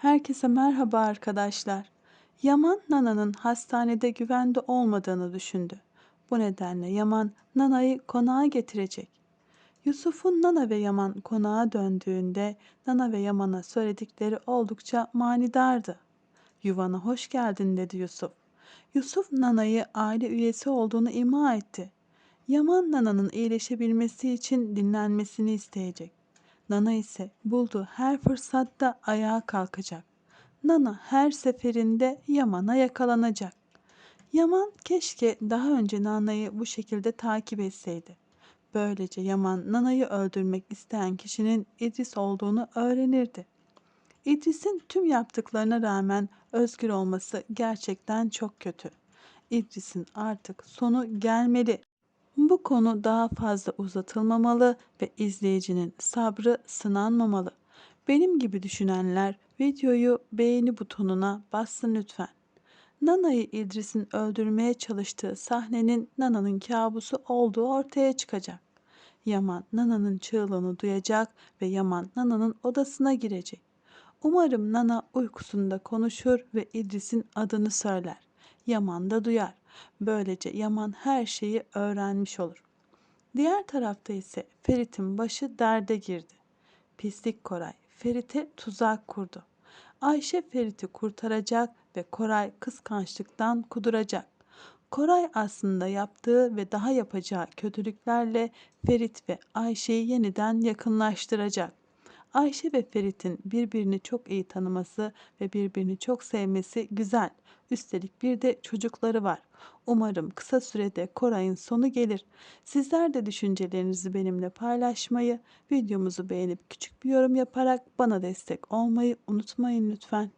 Herkese merhaba arkadaşlar. Yaman Nana'nın hastanede güvende olmadığını düşündü. Bu nedenle Yaman Nana'yı konağa getirecek. Yusuf'un Nana ve Yaman konağa döndüğünde Nana ve Yaman'a söyledikleri oldukça manidardı. Yuvana hoş geldin dedi Yusuf. Yusuf Nana'yı aile üyesi olduğunu ima etti. Yaman Nana'nın iyileşebilmesi için dinlenmesini isteyecek. Nana ise bulduğu her fırsatta ayağa kalkacak. Nana her seferinde Yaman'a yakalanacak. Yaman keşke daha önce Nana'yı bu şekilde takip etseydi. Böylece Yaman Nana'yı öldürmek isteyen kişinin İdris olduğunu öğrenirdi. İdris'in tüm yaptıklarına rağmen özgür olması gerçekten çok kötü. İdris'in artık sonu gelmeli. Bu konu daha fazla uzatılmamalı ve izleyicinin sabrı sınanmamalı. Benim gibi düşünenler videoyu beğeni butonuna bassın lütfen. Nana'yı İdris'in öldürmeye çalıştığı sahnenin Nana'nın kabusu olduğu ortaya çıkacak. Yaman Nana'nın çığlığını duyacak ve Yaman Nana'nın odasına girecek. Umarım Nana uykusunda konuşur ve İdris'in adını söyler. Yaman da duyar. Böylece Yaman her şeyi öğrenmiş olur. Diğer tarafta ise Ferit'in başı derde girdi. Pislik Koray Ferit'e tuzak kurdu. Ayşe Ferit'i kurtaracak ve Koray kıskançlıktan kuduracak. Koray aslında yaptığı ve daha yapacağı kötülüklerle Ferit ve Ayşe'yi yeniden yakınlaştıracak. Ayşe ve Ferit'in birbirini çok iyi tanıması ve birbirini çok sevmesi güzel. Üstelik bir de çocukları var. Umarım kısa sürede Koray'ın sonu gelir. Sizler de düşüncelerinizi benimle paylaşmayı, videomuzu beğenip küçük bir yorum yaparak bana destek olmayı unutmayın lütfen.